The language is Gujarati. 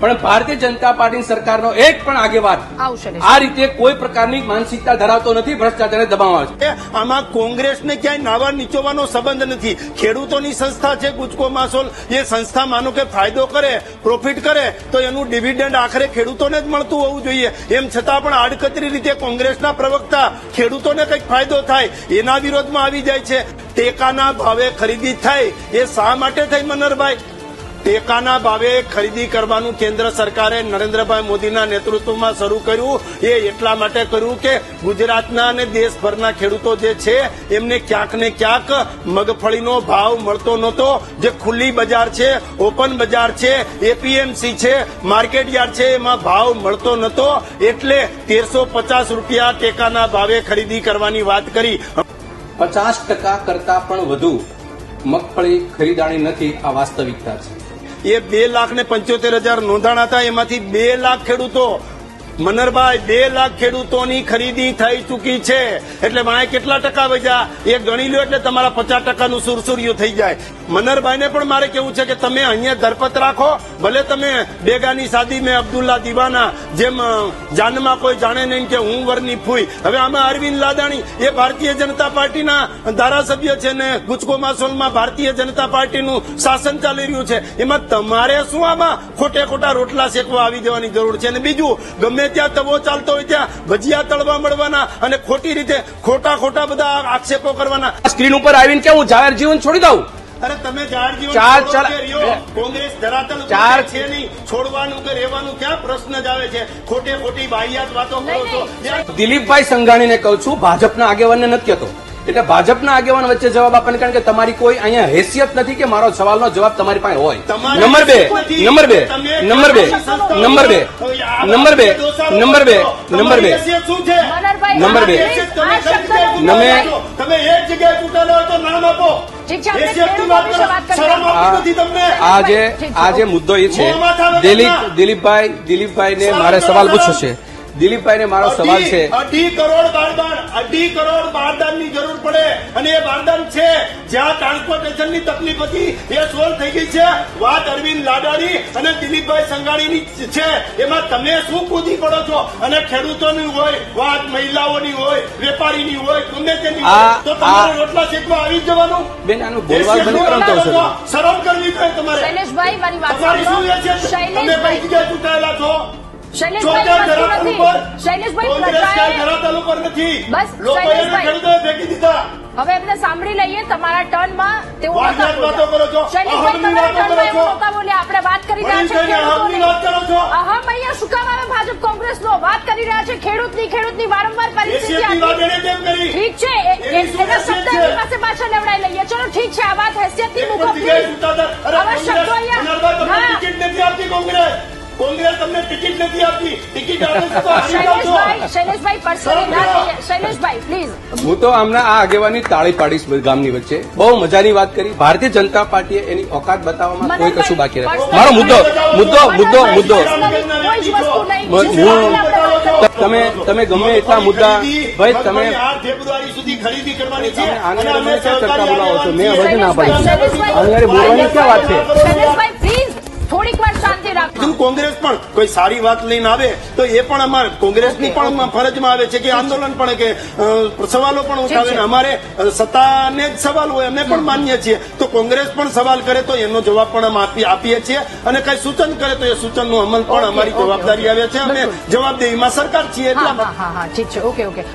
પણ ભારતીય જનતા પાર્ટી સરકારનો એક પણ આગેવાન આ રીતે કોઈ પ્રકારની માનસિકતા ધરાવતો નથી ભ્રષ્ટાચારને દબાવવા છે. આમાં કોંગ્રેસને ક્યાંય નાવા નીચોવાનો સંબંધ નથી. ખેડૂતોની સંસ્થા છે ગુજકો માસોલ. એ સંસ્થા માનો કે ફાયદો કરે પ્રોફિટ કરે તો એનું ડિવિડન્ડ આખરે ખેડૂતોને જ મળતું હોવું જોઈએ. એમ છતાં પણ આડકતરી રીતે કોંગ્રેસના પ્રવક્તા ખેડૂતોને કંઈક ફાયદો થાય એના વિરોધમાં આવી જાય છે. ટેકાના ભાવે ખરીદી થાય એ શા માટે થઈ મનરભાઈ? ટેકાના ભાવે ખરીદી કરવાનું કેન્દ્ર સરકારે નરેન્દ્રભાઈ મોદીના નેતૃત્વમાં શરૂ કર્યું. એ એટલા માટે કર્યું કે ગુજરાતના અને દેશભરના ખેડૂતો જે છે, એમને ક્યાંક ને ક્યાંક મગફળીનો ભાવ મળતો નહોતો. જે ખુલ્લી બજાર છે, ઓપન બજાર છે, એપીએમસી છે, માર્કેટ યાર્ડ છે, એમાં ભાવ મળતો નહોતો. એટલે તેરસો પચાસ રૂપિયા ટેકાના ભાવે ખરીદી કરવાની વાત કરી. પચાસ ટકા કરતા પણ વધુ મગફળી ખરીદાણી નથી આ વાસ્તવિકતા છે. એ બે લાખ ને પંચોતેર હજાર નોંધાણા હતા. એમાંથી બે લાખ ખેડૂતો મનરભાઈ, બે લાખ ખેડૂતોની ખરીદી થઈ ચૂકી છે. એટલે વાંહે કેટલા ટકા વધ્યા એ ગણી લો એટલે તમારા પચાસ ટકાનું સુરસુરિયું થઈ જાય. મનરભાઈને પણ મારે કેવું છે કે તમે અહીંયા ધરપત રાખો. ભલે તમે બેગાની શાદી મેં અબ્દુલ્લા દીવાના જેમ જાનમાં કોઈ જાણે નહીં કે હું વરની ફૂઈ. હવે આમાં અરવિંદ લાદાણી એ ભારતીય જનતા પાર્ટીના ધારાસભ્ય છે ને ગુજકો માસોલમાં ભારતીય જનતા પાર્ટીનું શાસન ચાલી રહ્યું છે. એમાં તમારે શું આમાં ખોટે ખોટા રોટલા શેકવા આવી જવાની જરૂર છે? અને બીજું, ગમે ત્યાં તવો ચાલતો હોય ત્યાં ભજીયા તળવા મળવાના અને ખોટી રીતે ખોટા ખોટા બધા આક્ષેપો કરવાના. સ્ક્રીન ઉપર આવીને કે હું જાહેર જીવન છોડી દઉં? અરે તમે જાહેર જીવન. કોંગ્રેસ ધરાતલ ચાર- છે નહીં. છોડવાનું કે રહેવાનું ક્યાં પ્રશ્ન જ આવે છે? ખોટે ખોટી બાહિયાત વાતો કરો છો. દિલીપભાઈ સંઘાણીને કહું છું ભાજપના આગેવાનને નથી કહેતો. એટલે ભાજપના આગેવાન વચ્ચે જવાબ આપવાની કારણ કે તમારી કોઈ અહીંયા હેસિયત નથી કે મારો સવાલનો જવાબ તમારી પાસે હોય. નંબર બે નંબર બે નંબર બે નંબર બે નંબર બે નંબર બે નંબર બે. નંબર બે. તમે તમે એક જગ્યાએ ચૂંટાયેલા હોય તો નામ આપો. આજે છે, આપણે હેસિયતની ખેડૂતો વિશે વાત કરો. કરીએ. શરમ આવતી નથી તમને? આ જે ઠીક છે, આ જે ઓકે. મુદ્દો એ છે દિલીપ દિલીપભાઈ દિલીપભાઈને મારે સવાલ પૂછ્યો છે. દિલીપભાઈને મારો સવાલ છે. અઢી- કરોડ બારદાન અઢી કરોડ બારદાનની જરૂર પડે અને એ બારદાન છે જ્યાં ટ્રાન્સપોર્ટેશનની તકલીફ હતી એ સોલ્વ થઈ ગઈ છે. વાત અરવિંદ લાડાણી અને દિલીપભાઈ સંઘાણીની છે. એમાં તમે શું કૂદી પડો છો? અને ખેડૂતોની હોય વાત મહિલાઓની હોય વેપારીની હોય ગમે તેની હોય તો તમારે રોટલા શેકવા આવી જવાનું? બેન આનું બોલવા બંધ કરો તો સર શરમ કરવી જોઈએ તમારે. શૈલેષભાઈ મારી વાત તમારી શું છે? તમે કઈ જગ્યાએ ચૂંટાયેલા છો? શૈલેષભાઈ ચોથા વસ્તુ ધરાતલ નથી. ઉપર. શૈલેષભાઈ કોંગ્રેસ પ્રજાએ- ક્યાંય ધરાતલ ઉપર નથી. બસ, શૈલેષભાઈ. ફેંકી દીધા. હવે એમને સાંભળી લઈએ તમારા ટર્નમાં તેઓ આપણે વાત કરી રહ્યા છે. અહમ અહીંયા શું કામ આવે ભાજપ કોંગ્રેસનો? વાત કરી રહ્યા છે વારંવાર પરિસ્થિતિ એશિયાની વાત આવી. એને કેમ કરી. ઠીક છે એની શબ્દ પાસે પાછા લેવડાવી લઈએ. ચલો ઠીક છે આ વાત હેસિયતની મૂકો પણ જગ્યાએ please. ચૂંટાતા- અરે આવા શબ્દો કોંગ્રેસ અહીંયા- મનોહરભાઈ, તમને હા. ટિકિટ નથી આપતી કોંગ્રેસ કોંગ્રેસ તમને ટિકિટ નથી આપતી ટિકિટ હું તો આમના આ આગેવાની તાળી પાડીશ ગામની વચ્ચે. બહુ મજાની વાત કરી. ભારતીય જનતા પાર્ટીએ એની ઓકાત બતાવવામાં કોઈ કશું બાકી રહે મારો મુદ્દો મુદ્દો મુદ્દો મુદ્દો. તમે તમે ગમે એટલા મુદ્દા ભાઈ તમે આ ફેબ્રુઆરી સુધી ખરીદી કરવાની છે. તમે આને અને અમે ક્યાં ચર્ચા બોલાવો છો. મેં હવે ના પાડી. શૈલેષભાઈ, આની હારે બોલવાની ક્યાં વાત છે? જેમ કોંગ્રેસ પણ કોઈ સારી વાત લઈને આવે તો એ પણ અમારે કોંગ્રેસની પણ ફરજમાં આવે છે કે આંદોલન પણ કે સવાલો પણ ઉઠાવે ને અમારે સત્તાને જ સવાલ હોય અમે પણ માનીએ છીએ. તો કોંગ્રેસ પણ સવાલ કરે તો એનો જવાબ પણ અમે આપી આપીએ છીએ અને કઈ સૂચન કરે તો એ સૂચનનો અમલ પણ અમારી જવાબદારી આવે છે. અમે. જવાબદેહીમાં સરકાર છીએ એટલા હા હા ઠીક છે. Okay okay